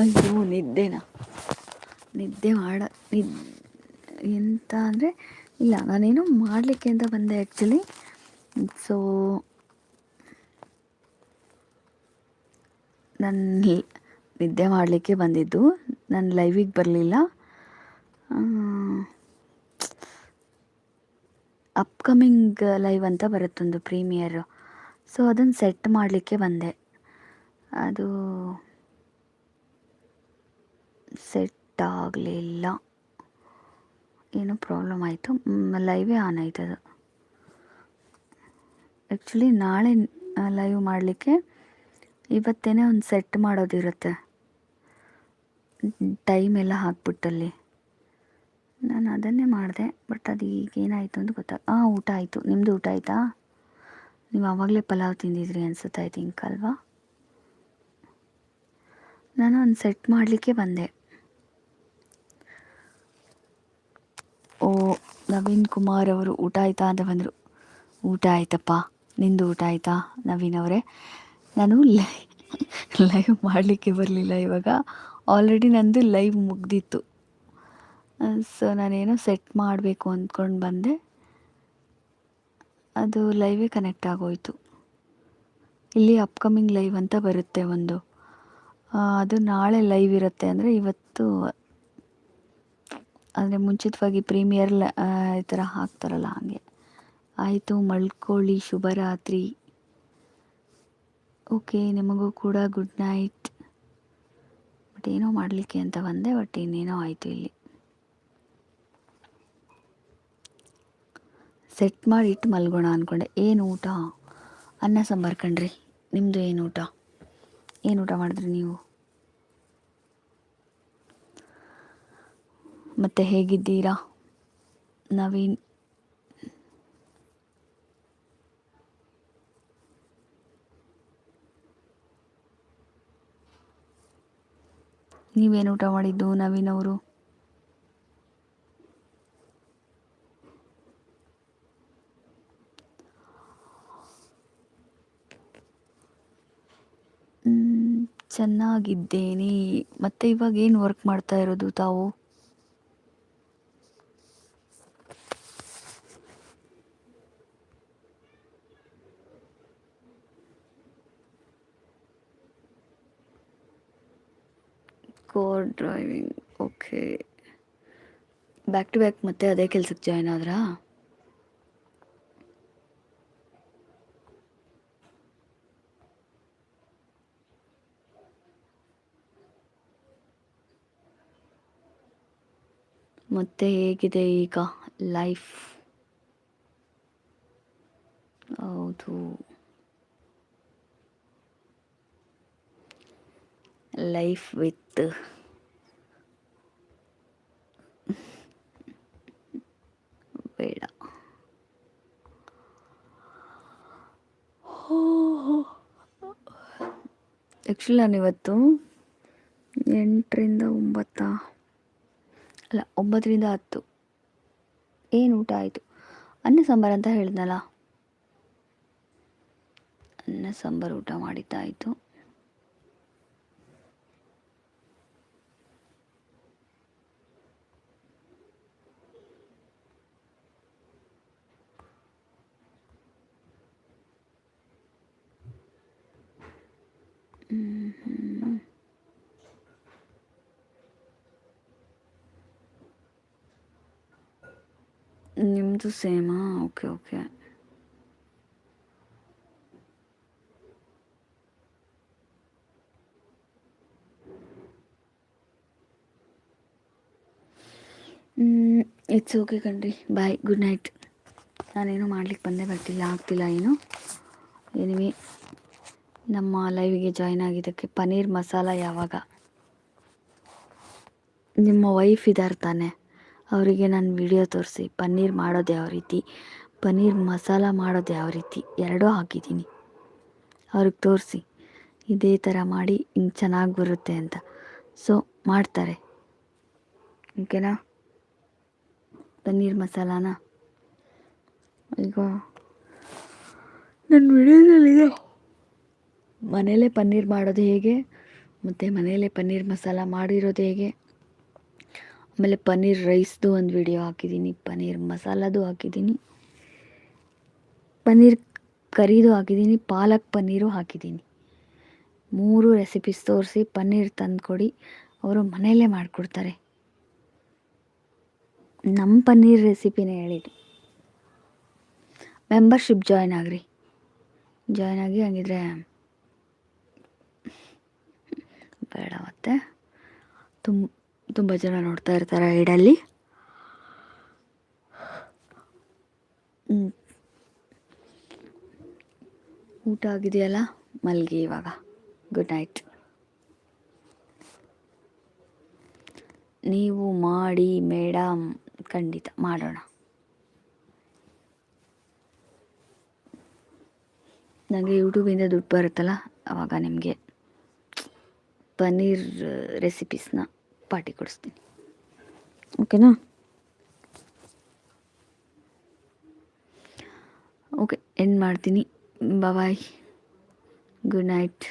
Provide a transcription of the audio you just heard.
ಅಯ್ಯೋ, ನಿದ್ದೆನಾ? ನಿದ್ದೆ ಮಾಡ, ನಿದ್, ಎಂತ ಅಂದರೆ, ಇಲ್ಲ, ನಾನೇನು ಮಾಡಲಿಕ್ಕೆ ಅಂತ ಬಂದೆ ಆ್ಯಕ್ಚುಲಿ ಸೊ ನನ್ನ ನಿದ್ದೆ ಮಾಡಲಿಕ್ಕೆ ಬಂದಿದ್ದು. ನಾನು ಲೈವಿಗೆ ಬರಲಿಲ್ಲ. ಅಪ್ಕಮಿಂಗ್ ಲೈವ್ ಅಂತ ಬರುತ್ತೊಂದು ಪ್ರೀಮಿಯರು ಸೊ ಅದನ್ನು ಸೆಟ್ ಮಾಡಲಿಕ್ಕೆ ಬಂದೆ. ಅದು ಸೆಟ್ ಆಗಲಿಲ್ಲ ಏನೋ ಪ್ರಾಬ್ಲಮ್ ಆಯಿತು. ಲೈವೇ ಆನ್ ಆಯ್ತು ಅದು. ಆ್ಯಕ್ಚುಲಿ ನಾಳೆ ಲೈವ್ ಮಾಡಲಿಕ್ಕೆ ಇವತ್ತೇನೆ ಒಂದು ಸೆಟ್ ಮಾಡೋದಿರುತ್ತೆ. ಟೈಮ್ ಎಲ್ಲ ಹಾಕ್ಬಿಟ್ಟಲ್ಲಿ. ನಾನು ಅದನ್ನೇ ಮಾಡಿದೆ ಬಟ್ ಅದು ಈಗ ಏನಾಯಿತು ಅಂತ ಗೊತ್ತಾಗ ಹಾಂ ಊಟ ಆಯಿತು. ನಿಮ್ಮದು ಊಟ ಆಯಿತಾ? ನೀವು ಆವಾಗಲೇ ಪಲಾವ್ ತಿಂದಿದ್ರಿ ಅನ್ಸುತ್ತೆ ಐ ಥಿಂಕ್ ಅಲ್ವಾ? ನಾನು ಒಂದು ಸೆಟ್ ಮಾಡಲಿಕ್ಕೆ ಬಂದೆ. ಓ, ನವೀನ್ ಕುಮಾರ್ ಅವರು ಊಟ ಆಯಿತಾ ಅಂತ ಬಂದರು. ಊಟ ಆಯ್ತಪ್ಪ. ನಿಂದು ಊಟ ಆಯಿತಾ, ನವೀನ್ ಅವರೇ? ನಾನು ಲೈವ್ ಮಾಡಲಿಕ್ಕೆ ಬರಲಿಲ್ಲ ಇವಾಗ. ಆಲ್ರೆಡಿ ನಂದು ಲೈವ್ ಮುಗ್ದಿತ್ತು. ಸೊ ನಾನೇನೋ ಸೆಟ್ ಮಾಡಬೇಕು ಅಂದ್ಕೊಂಡು ಬಂದೆ. ಅದು ಲೈವೇ ಕನೆಕ್ಟ್ ಆಗೋಯಿತು. ಇಲ್ಲಿ ಅಪ್ಕಮಿಂಗ್ ಲೈವ್ ಅಂತ ಬರುತ್ತೆ ಒಂದು. ಅದು ನಾಳೆ ಲೈವ್ ಇರುತ್ತೆ ಅಂದರೆ ಇವತ್ತು ಅಂದರೆ ಮುಂಚಿತವಾಗಿ ಪ್ರೀಮಿಯರ್ ಲ ಈ ಥರ ಹಾಕ್ತಾರಲ್ಲ ಹಾಗೆ. ಆಯಿತು, ಮಲ್ಕೊಳ್ಳಿ, ಶುಭರಾತ್ರಿ. ಓಕೆ ನಿಮಗೂ ಕೂಡ ಗುಡ್ ನೈಟ್ ಬಟ್ ಏನೋ ಮಾಡಲಿಕ್ಕೆ ಅಂತ ಬಂದೆ ಬಟ್ ಇನ್ನೇನೋ ಆಯಿತು ಇಲ್ಲಿ. ಸೆಟ್ ಮಾಡಿ ಇಟ್ಟು ಮಲ್ಗೋಣ ಅಂದ್ಕೊಂಡೆ ಏನು ಊಟ? ಅನ್ನ, ಸಾಂಬಾರು ಕಣ್ರಿ. ನಿಮ್ಮದು ಏನು ಊಟ? ಏನು ಊಟ ಮಾಡಿದ್ರಿ ನೀವು? ಮತ್ತು ಹೇಗಿದ್ದೀರಾ? ನವೀನ್? ನೀವೇನು ಊಟ ಮಾಡಿದ್ದು ನವೀನ್ ಅವರು? ಚೆನ್ನಾಗಿದ್ದೇನೆ. ಮತ್ತೆ ಇವಾಗ ಏನು ವರ್ಕ್ ಮಾಡ್ತಾ ಇರೋದು ತಾವು? Core driving okay back to back ಮತ್ತೆ ಅದೇ ಕೆಲ್ಸಕ್ಕೆ ಜಾಯ್ನ್ ಆದ್ರಾ? ಮತ್ತೆ ಹೇಗಿದೆ ಈಗ ಲೈಫ್ ಹೌದು. Life with. ಬೇಡ. ಆ್ಯಕ್ಚುಲಿ ನಾನಿವತ್ತು ಎಂಟರಿಂದ ಒಂಬತ್ತಾ? ಅಲ್ಲ, ಒಂಬತ್ತರಿಂದ ಹತ್ತು. ಏನು ಊಟ ಆಯಿತು? ಅನ್ನ ಸಾಂಬಾರು ಅಂತ ಹೇಳಿದ್ನಲ್ಲ. ಅನ್ನ ಸಾಂಬಾರು ಊಟ ಮಾಡಿದ್ದಾಯಿತು. ನಿಮ್ಮದು ಸೇಮಾ ಓಕೆ ಓಕೆ ಇಟ್ಸ್ ಓಕೆ ಕಣ್ರಿ ಬಾಯ್ ಗುಡ್ ನೈಟ್ ನಾನೇನು ಮಾಡ್ಲಿಕ್ಕೆ ಬಂದೆ ಬರ್ತಿಲ್ಲ, ಆಗ್ತಿಲ್ಲ ಏನು. ಎನಿವೆ ನಮ್ಮ ಲೈವಿಗೆ ಜಾಯ್ನ್ ಆಗಿದ್ದಕ್ಕೆ ಪನ್ನೀರ್ ಮಸಾಲ ಯಾವಾಗ? ನಿಮ್ಮ ವೈಫ್ ಇದ್ದಾರೆ ತಾನೆ. ಅವರಿಗೆ ನಾನು ವಿಡಿಯೋ ತೋರಿಸಿ. ಪನ್ನೀರ್ ಮಾಡೋದು ಯಾವ ರೀತಿ? ಪನ್ನೀರ್ ಮಸಾಲ ಮಾಡೋದು ಯಾವ ರೀತಿ? ಎರಡೂ ಹಾಕಿದ್ದೀನಿ. ಅವ್ರಿಗೆ ತೋರಿಸಿ. ಇದೇ ಥರ ಮಾಡಿ ಹಿಂಗೆ ಚೆನ್ನಾಗಿ ಬರುತ್ತೆ ಅಂತ. ಸೊ ಮಾಡ್ತಾರೆ. ಓಕೆನಾ? ಪನ್ನೀರ್ ಮಸಾಲಾನ? ಈಗ ನನ್ನ ವಿಡಿಯೋದಲ್ಲಿದೆ ಮನೇಲೇ ಪನ್ನೀರ್ ಮಾಡೋದು ಹೇಗೆ? ಮತ್ತು ಮನೆಯಲ್ಲೇ ಪನ್ನೀರ್ ಮಸಾಲ ಮಾಡಿರೋದು ಹೇಗೆ? ಆಮೇಲೆ ಪನ್ನೀರ್ ರೈಸ್ದು ಒಂದು ವಿಡಿಯೋ ಹಾಕಿದ್ದೀನಿ ಪನ್ನೀರ್ ಮಸಾಲದು ಹಾಕಿದ್ದೀನಿ ಪನ್ನೀರ್ ಕರಿದು ಹಾಕಿದ್ದೀನಿ ಪಾಲಕ್ ಪನ್ನೀರು ಹಾಕಿದ್ದೀನಿ ಮೂರು ರೆಸಿಪೀಸ್ ತೋರಿಸಿ ಪನ್ನೀರ್ ತಂದುಕೊಡಿ, ಅವರು ಮನೆಯಲ್ಲೇ ಮಾಡಿಕೊಡ್ತಾರೆ. ನಮ್ಮ ಪನ್ನೀರ್ ರೆಸಿಪಿನೇ ಹೇಳಿದ್ದು. ಮೆಂಬರ್ಶಿಪ್ ಜಾಯ್ನ್ ಆಗ್ರಿ. ಜಾಯ್ನ್ ಆಗಿ ಹಂಗಿದ್ರೆ ಬೇಡ ಮತ್ತೆ. ತುಂಬ ತುಂಬ ಜನ ನೋಡ್ತಾ ಇರ್ತಾರೆ ಐಡಲ್ಲಿ. ಊಟ ಆಗಿದೆಯಲ್ಲ? ಮಲ್ಗಿ ಇವಾಗ. ಗುಡ್ ನೈಟ್ ನೀವು ಮಾಡಿ ಮೇಡಮ್ ಖಂಡಿತ ಮಾಡೋಣ. ನನಗೆ ಯೂಟ್ಯೂಬಿಂದ ದುಡ್ಡು ಬರುತ್ತಲ್ಲ ಆವಾಗ ನಿಮಗೆ ಪನ್ನೀರ್ ರೆಸಿಪೀಸ್ನ ಪಾರ್ಟಿ ಕೊಡಿಸ್ತೀನಿ. ಓಕೆನಾ? ಓಕೆ ಎಂಡ್ ಮಾಡ್ತೀನಿ. Bye good night